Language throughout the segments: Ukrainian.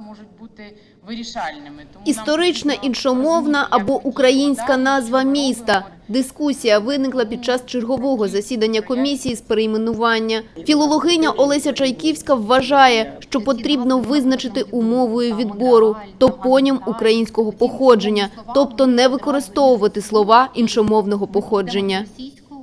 можуть бути вирішальними. Тому Історична, іншомовна або українська назва міста. Дискусія виникла під час чергового засідання комісії з перейменування. Філологиня Олеся Чайківська вважає, що потрібно визначити умовою відбору топонім українського походження, тобто не використовувати слова іншомовного походження.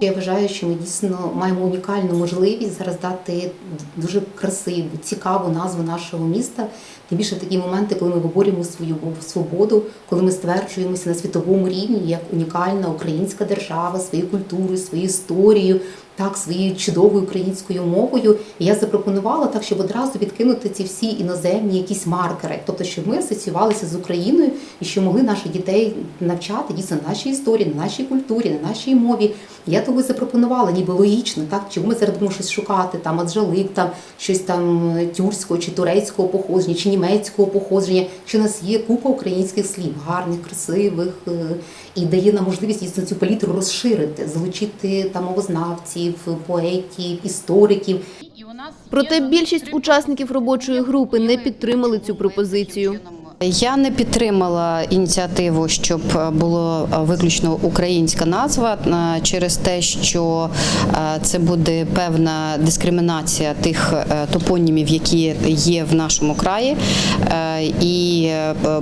Я вважаю, що ми дійсно маємо унікальну можливість зараз дати дуже красиву, цікаву назву нашого міста. Тим більше такі моменти, коли ми виборюємо свою свободу, коли ми стверджуємося на світовому рівні як унікальна українська держава, своєю культурою, своєю історією, так своєю чудовою українською мовою. І я запропонувала так, щоб одразу відкинути ці всі іноземні якісь маркери, тобто, щоб ми асоціювалися з Україною і що могли наших дітей навчати дійсно на нашій історії, на нашій культурі, на нашій мові. Я того запропонувала, ніби логічно, так чому ми зараз будемо щось шукати, там аджалик, там щось там тюркського чи турецького походження, чи німецького походження. Що у нас є купа українських слів, гарних, красивих, е, і дає нам можливість дійсно цю палітру розширити, залучити там мовознавців, поетів, істориків. Проте більшість учасників робочої групи не підтримали цю пропозицію. Я не підтримала ініціативу, щоб е, було е, виключно українська назва е, через те, що це буде певна дискримінація тих топонімів, які є в нашому краї. І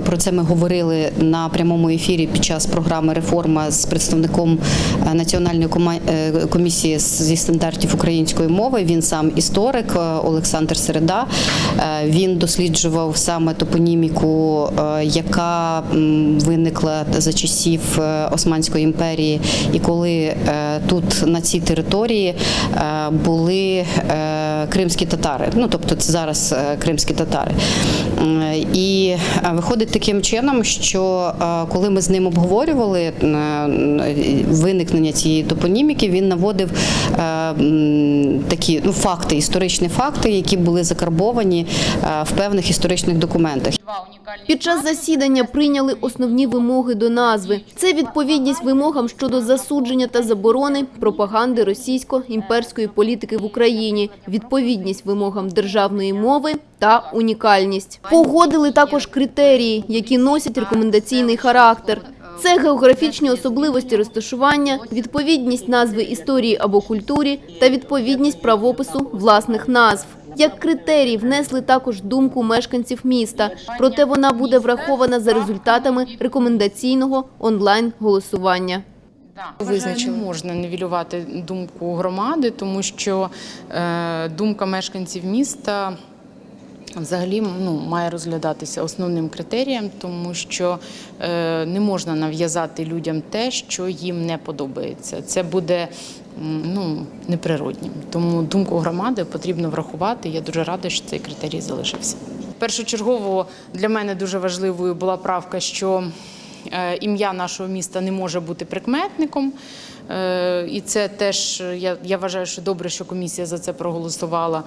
про це ми говорили на прямому ефірі під час програми Реформа з представником національної комісії зі стандартів української мови. Він сам історик Олександр Середа. Він досліджував саме топоніміку, е, яка виникла за часів е, Османської імперії, і коли е, тут на цій території були кримські татари. Ну тобто це зараз кримські татари. І виходить таким чином, що коли ми з ним обговорювали виникнення цієї топоніміки, він наводив такі ну, факти, історичні факти, які були закарбовані в певних історичних документах. Під час засідання прийняли основні вимоги до назви. Це відповідність вимогам щодо засудження та заборони пропаганди російсько-імперської політики в Україні, відповідність вимогам державної мови та унікальність. Погодили також критерії, які носять рекомендаційний характер. Це географічні особливості розташування, відповідність назви історії або культурі та відповідність правопису власних назв. Як критерій внесли також думку мешканців міста, проте вона буде врахована за результатами рекомендаційного онлайн-голосування. Визначили. Не можна нівелювати думку громади, тому що е, думка мешканців міста взагалі ну, має розглядатися основним критерієм, тому що е, не можна нав'язати людям те, що їм не подобається. Це буде ну, неприроднім. Тому думку громади потрібно врахувати. Я дуже рада, що цей критерій залишився. Першочергово для мене дуже важливою була правка, що ім'я нашого міста не може бути прикметником. Е, І це теж я, я вважаю, що добре, що комісія за це проголосувала.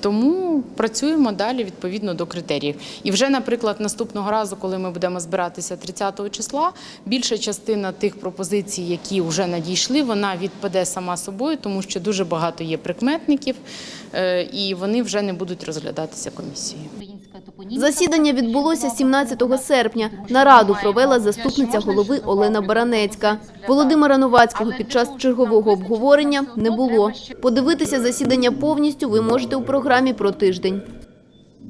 Тому працюємо далі відповідно до критеріїв. І вже, наприклад, наступного разу, коли ми будемо збиратися 30 числа, більша частина тих пропозицій, які вже надійшли, вона відпаде сама собою, тому що дуже багато є прикметників, е, і вони вже не будуть розглядатися комісією. Засідання відбулося 17 серпня. Нараду провела заступниця голови Олена Баранецька. Володимира Новацького під час чергового обговорення не було. Подивитися засідання повністю ви можете у програмі про тиждень.